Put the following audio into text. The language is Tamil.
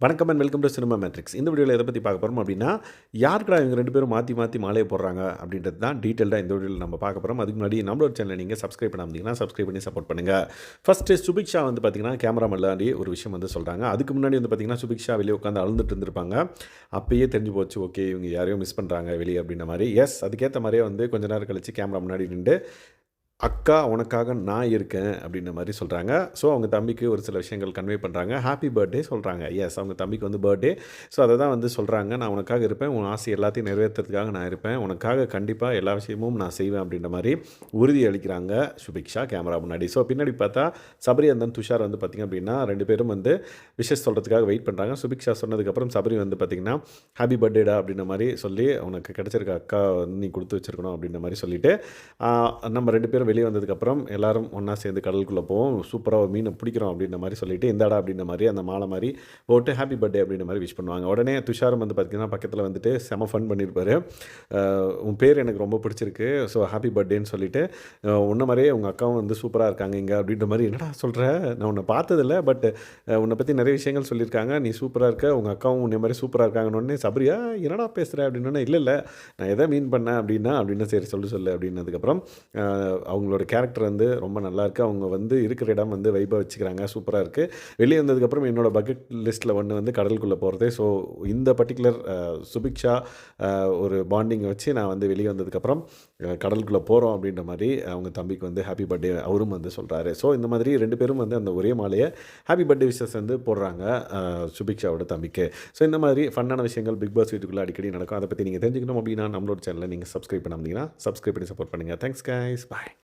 வணக்கம் and welcome to Cinema Matrix இந்த வீடியோவில் எதை பற்றி பார்க்க போகிறோம் அப்படின்னா யாருக்கடா இவங்க ரெண்டு பேரும் மாற்றி மாற்றி மாலையை போடுறாங்க அப்படின்றது தான் டீட்டெயில்டாக இந்த வீடியோவில் நம்ம பார்க்க போகிறோம் அதுக்கு முன்னாடி நம்மளோட சேனலை நீங்கள் சப்ஸ்கிரைப் பண்ணாமதிங்கன்னா சப்ஸ்கிரைப் பண்ணி சப்போர்ட் பண்ணுங்கள் ஃபஸ்ட்டு சுபிக்ஷா வந்து பார்த்தீங்கன்னா கேமரா மல்லாண்டி ஒரு விஷயம் வந்து சொல்கிறாங்க அதுக்கு முன்னாடி வந்து பார்த்தீங்கன்னா சுபிக்ஷா வெளியே உட்காந்து அழுந்துட்டு இருந்திருப்பாங்க. அப்பயே தெரிஞ்சு போச்சு ஓகே இவங்க யாரையும் மிஸ் பண்ணுறாங்க வெளியே அப்படின்ற மாதிரி. எஸ் அதுக்கேற்ற மாதிரியே வந்து கொஞ்ச நேரம் கழிச்சு கேமரா முன்னாடி நின்று அக்கா உனக்காக நான் இருக்கேன் அப்படின்ற மாதிரி சொல்கிறாங்க ஸோ அவங்க தம்பிக்கு ஒரு சில விஷயங்கள் கன்வே பண்ணுறாங்க ஹாப்பி பர்த்டே சொல்கிறாங்க எஸ் அவங்க தம்பிக்கு வந்து பர்த்டே ஸோ அதை தான் வந்து சொல்கிறாங்க நான் உனக்காக இருப்பேன். உன் ஆசை எல்லாத்தையும் நிறைவேற்றுறதுக்காக நான் இருப்பேன். உனக்காக கண்டிப்பாக எல்லா விஷயமும் நான் செய்வேன் அப்படின்ற மாதிரி உறுதி அளிக்கிறாங்க சுபிக்ஷா கேமரா முன்னாடி. ஸோ பின்னாடி பார்த்தா சபரி அந்தன் துஷார் வந்து பார்த்திங்க அப்படின்னா ரெண்டு பேரும் வந்து விஷஸ் சொல்கிறதுக்காக வெயிட் பண்ணுறாங்க சுபிக்ஷா சொன்னதுக்கப்புறம் சபரி வந்து பார்த்திங்கன்னா ஹாப்பி பர்த்டேடா அப்படின்ற மாதிரி சொல்லி உனக்கு கிடச்சிருக்க அக்கா வந்து நீ கொடுத்து வச்சிருக்கணும் அப்படின்ற மாதிரி சொல்லிவிட்டு நம்ம ரெண்டு பேரும் வெளியே வந்ததுக்கப்புறம் எல்லாரும் ஒன்றா சேர்ந்து கடலுக்குள்ளே போவோம். சூப்பராக ஒரு மீனை பிடிக்கிறோம் அப்படின்ற மாதிரி சொல்லிட்டு இந்தாடா அப்படின்ற மாதிரி அந்த மாலை மாதிரி போட்டு ஹாப்பி பர்த்டே அப்படின்ற மாதிரி விஷ் பண்ணுவாங்க. உடனே துஷாரம் வந்து பார்த்திங்கன்னா பக்கத்தில் வந்துட்டு செம ஃபன் பண்ணியிருப்பாரு உன் பேர் எனக்கு ரொம்ப பிடிச்சிருக்கு. ஸோ ஹாப்பி பர்த்டேன்னு சொல்லிட்டு உன்ன மாதிரியே உங்கள் அக்காவும் வந்து சூப்பராக இருக்காங்க இங்கே அப்படின்ற மாதிரி என்னடா சொல்கிற நான் உன்னை பார்த்ததில்ல பட் உன்னை பற்றி நிறைய விஷயங்கள் சொல்லியிருக்காங்க. நீ சூப்பராக இருக்க உங்கள் அக்காவும் உன்னை மாதிரி சூப்பராக இருக்காங்கன்னு சபரியா என்னடா பேசுகிற அப்படின்னு இல்லை இல்லை நான் எதை மீன் பண்ணேன் அப்படின்னா அப்படின்னு சரி சொல்லு சொல்லு அப்படின்னதுக்கப்புறம் அஹ் அவங்களோட கேரக்டர் வந்து ரொம்ப நல்லா இருக்குது அவங்க வந்து இருக்கிற இடம் வந்து வைப்பாக வச்சுக்கிறாங்க. சூப்பராக இருக்குது வெளியே வந்ததுக்கப்புறம் என்னோட பக்கெட் லிஸ்ட்டில் ஒன்று வந்து கடலுக்குள்ளே போகிறது ஸோ இந்த பர்டிகுலர் சுபிக்ஷா ஒரு பாண்டிங்கை வச்சு நான் வந்து வெளியே வந்ததுக்கப்புறம் கடலுக்குள்ளே போகிறோம் அப்படின்ற மாதிரி அவங்க தம்பிக்கு வந்து ஹாப்பி பர்த்டே அவரும் வந்து சொல்கிறாரு ஸோ இந்த மாதிரி ரெண்டு பேரும் வந்து அந்த ஒரே மாலையை ஹாப்பி பர்த்டே விஷஸ் வந்து போடுறாங்க சுபிக்ஷாவோட தம்பிக்கு. ஸோ இந்த மாதிரி ஃபன்னான விஷயங்கள் பிக் பாஸ் வீட்டுக்குள்ளே அடிக்கடி நடக்கும். அதை பற்றி நீங்கள் தெரிஞ்சுக்கணும் அப்படின்னா நம்மளோட சேனலை நீங்கள் சப்ஸ்கிரைப் பண்ணாமீங்கன்னா சப்ஸ்கிரைப் பண்ணி சப்போர்ட் பண்ணுங்கள் தேங்க்ஸ் கைஸ் பாய்